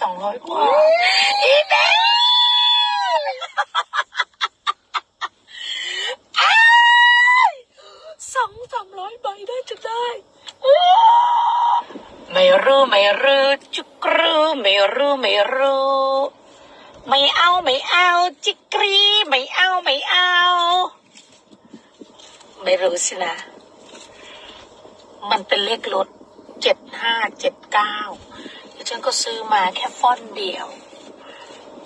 สองร้อยกว่าอีแม่อ้ายสองสามร้อยใบได้จะได้อู้ไม่รู้ไม่รู้จุกรู้ไม่รู้ไม่รู้ ไม่เอาไม่เอาจิกรีไม่เอาไม่เอา ไม่รู้สินะ มันเป็นเลขรถเจ็ดห้าเจ็ดเก้าแล้ว ฉันก็ซื้อมาแค่ฟ่อนเดียว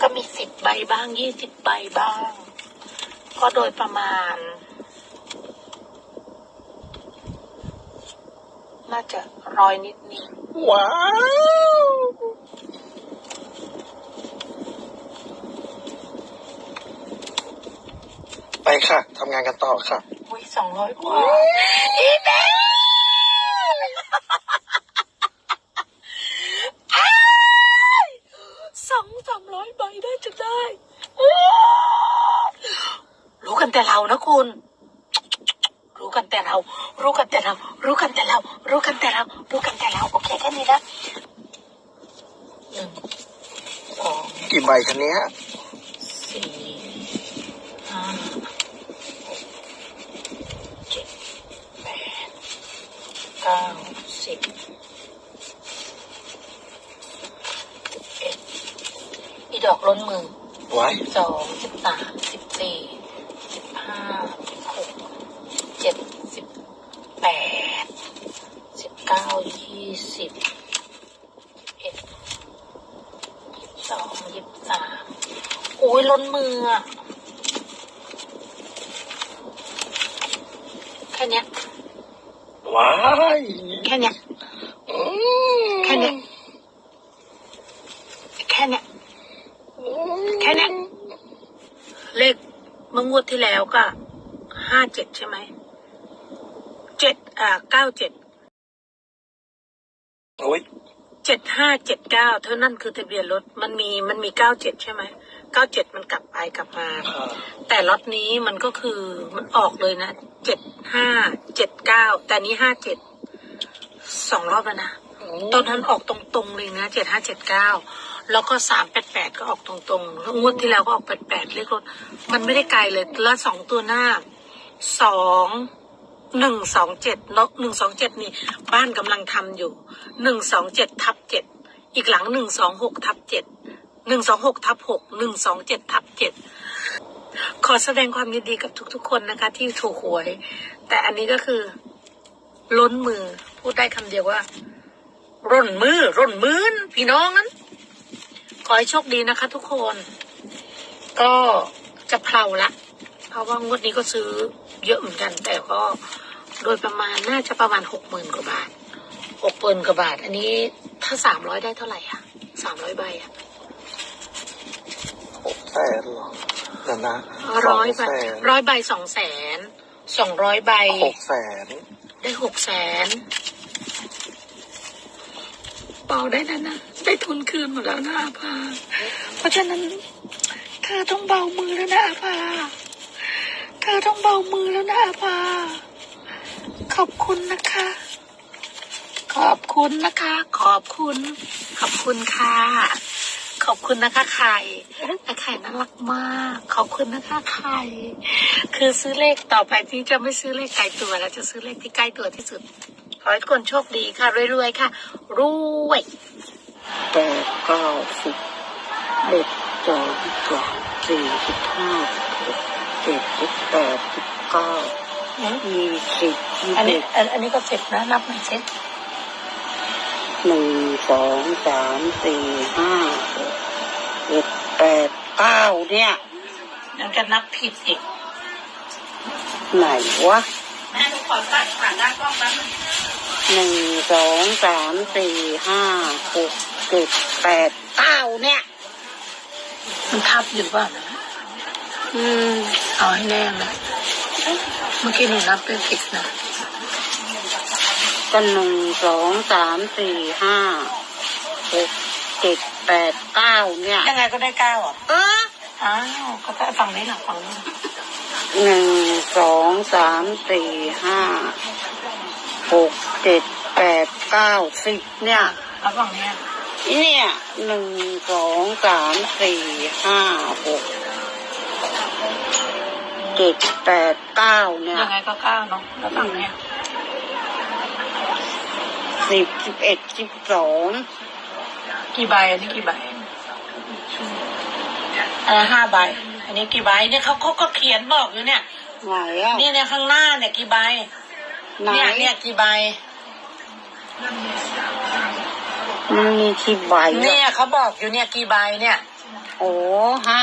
ก็มีสิบใบบ้างยี่สิบใบบ้าง ก็โดยประมาณ น่าจะร้อยนิดนิดว้าวไปค่ะทำงานกันต่อค่ะอุ้ยสองร้อยกว่าอีแม่อ้ายสองสามร้อยใบได้จะได้อู้รู้ กันแต่เรานะคุณ รู้กันแต่เรา รู้กันแต่เรา รู้กันแต่เรา รู้กันแต่เรา รู้กันแต่เรา โอเคแค่นี้นะหนึ่งสองกี่ใบคันนี้ยสี่ห้าเจ็ดแปดเก้าสิบสิบเอ็ดอีดอกล้นมือไว้สองสิบสามสิบสี่สิบ ห้าสิบหกเจ็ดสิบแปดสิบเก้ายี่สิบเอ็ดยี่สิบสองยี่สิบสามโอ้ยล้นมืออะแค่เนี้ยว้าย แค่เนี้ย อืม แค่เนี้ย แค่เนี้ย แค่เนี้ย เลขเมื่องวด ที่แล้วก็ห้าเจ็ดใช่ไหมเจ็ดอ่าเก้าเจ็ดโอ้ยเจ็ดห้าเจ็ดเก้าเท่านั้นคือทะเบียนรถมันมีมันมีเก้าเจ็ดใช่ไหมเก้าเจ็ดมันกลับไปกลับมาค่ะแต่ล็อตนี้มันก็คือมันออกเลยนะเจ็ดห้าเจ็ดเก้าแต่นี้ห้าเจ็ดสองรอบแล้วนะตอนนั้นออกตรงๆเลยนะเจ็ดห้าเจ็ดเก้า แล้วก็สามแปดแปดก็ออกตรงๆงวดที่แล้วก็ออกแปดแปดเลขรถมันไม่ได้ไกลเลยแล้วสองตัวหน้าสองหนึ่งสองเจ็ดเนาะหนึ่งสองเจ็ดนี่บ้านกำลังทำอยู่หนึ่งสองเจ็ดทับเจ็ดอีกหลังหนึ่งสองหกทับเจ็ดหนึ่งสองหกทับหกหนึ่งสองเจ็ดทับเจ็ดขอแสดงความยินดีกับทุก ๆ คนนะคะ ที่ถูกหวย แต่อันนี้ก็คือ ล้นมือ พูดได้คำเดียวว่า ร่นมือ ร่นมือนพี่น้องนั้น อให้โชคดีนะคะ ทุกคน ก็จะเพลาละ เพราะว่างวดนี้ก็ซื้อเยอะเหมือนกัน แต่ก็โดยประมาณน่าจะประมาณหกหมื่นกว่าบาทหกหมื่นกว่าบาท อันนี้ถ้าสามร้อยได้เท่าไหร่อะสามร้อยใบอะหกแสนเหรอเดี๋ยวนะร้อยใบสงแสนร้อยใบสองแสนสองร้อยใบหกแสนได้หกแสน เบาได้นะนะได้ทุนคืนหมดแล้วนะอาภาเพราะฉะนั้น เธอต้องเบามือแล้วนะอาภาเธอต้องเบามือแล้วนะอาภาขอบคุณนะคะ ขอบคุณนะคะ ขอบคุณ ขอบคุณค่ะ ขอบคุณนะคะไข่ไอ้ไข่น่ารักมาก ขอบคุณนะคะไข่คือซื้อเลขต่อไปที่จะไม่ซื้อเลขไกลตัวแล้วจะซื้อเลขที่ใกล้ตัวที่สุด ขอให้ทุกคนโชคดีค่ะรวยๆค่ะ รวยแปดเก้าสิบเอ็ดสองสิบสามสี่สิบห้าสิบหกเจ็ดสิบแปดสิบเก้ายี่สิบยี่อันนี้สิบอันอันนี้ก็เสร็จนะนับหนึ่งเซ็ตหนึ่งสองสามสี่ห้าหกเจ็ดแปดเก้าเนี่ยยังจะนับผิดอีกไหนวะ แม่หนูขอตัดผ่านหน้ากล้องแป๊บนึง หนึ่งสองสามสี่ห้าหกเจ็ดแปดเก้าเนี่ย มันทับอยู่เปล่านะอืมเอาให้แน่นะเมื่อกี้หนูนับเป็นผิดนะก็หนึ่งสองสามสี่ห้าหกเจ็ดแปดเก้าเนี่ยยังไงก็ได้เก้าอะเอออ้าวก็ได้ฝั่งนี้หรอฝั่งนี้หนึ่งสองสามสี่ห้า หกเจ็ดแปดเก้าสิบเนี่ยแล้วฝั่งนี้เนี่ยหนึ่งสองสามสี่ห้าหกเจ็ดแปดเก้าเนี่ยยังไงก็เก้าเนาะแล้วฝั่งเนี้ยสิบสิบเอ็ดสิบสองกี่ใบอันนี้กี่ใบอันนั้นห้าใบ อันนี้กี่ใบเนี่ยเขาเขาก็เขียนบอกอยู่เนี่ยไหนอะเนี่ยเนี่ยข้างหน้าเนี่ยกี่ใบ ไหนเนี่ยเนี่ยกี่ใบ มันมีที่ใบเนี่อะยเขาบอกอยู่เนี่ยกี่ใบเนี่ย โอ้ห้า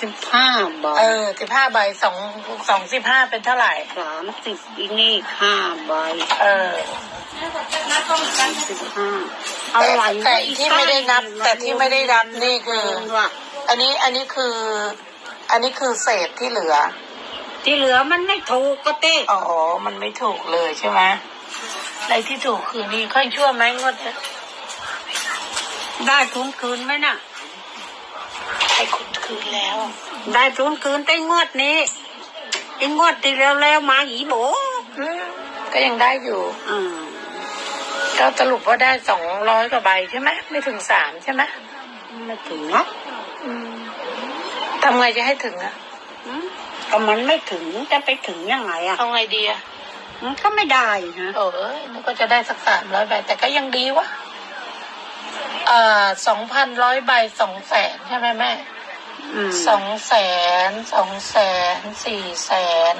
สิบห้าใบเออสิบห้าใบสองสองสิบห้าเป็นเท่าไหร่ สามสิบอีนี่ห้าใบเออ สิบห้าอะไรแต่ที่ไม่ได้นับแต่ที่ไม่ได้นับนี่คือ ว่าอันนี้อันนี้คือ อันนี้คือเศษที่เหลือ ที่เหลือมันไม่ถูกก็เต้อ๋อ มันไม่ถูกเลยใช่ไหมอะไรที่ถูกคือนี่ค่อยชั่วไหมงวดเนี้ยได้ทุนคืนไหมน่ะให้คุณคืนแล้ว ได้ทุนคืนแต่งวดนี้ไอ้งวดที่แล้วแล้วมาอีโบอืมก็ยังได้อยู่ อืมก็สรุปว่าได้สองร้อยกว่าใบใช่ไหมไม่ถึงสามใช่ไหมไม่ถึงนะอืมทำไงจะให้ถึงอะอืม ก็มันไม่ถึงจะไปถึงยังไงอะเอาไงดีอะมันก็ไม่ได้นะเออนึกก็จะได้สักสามร้อยใบแต่ก็ยังดีวะเอ่อสองพันร้อยใบสองแสนใช่ไหมแม่อืมสองแสนสองแสนสี่แสน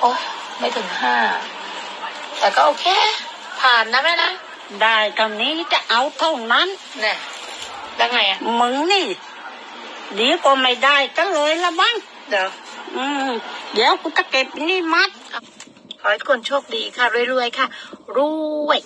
โอ้ยไม่ถึงห้าแต่ก็โอเค ผ่านนะแม่นะได้เท่านี้จะเอาเท่านั้นเนี่ยแล้วไงอะมึงนี่ ดีกว่าไม่ได้ก็เลยละบ้างเดี๋ยว อืมเดี๋ยวกูจะเก็บนี่มัด ขอให้ทุกคนโชคดีค่ะรวยๆค่ะ รวย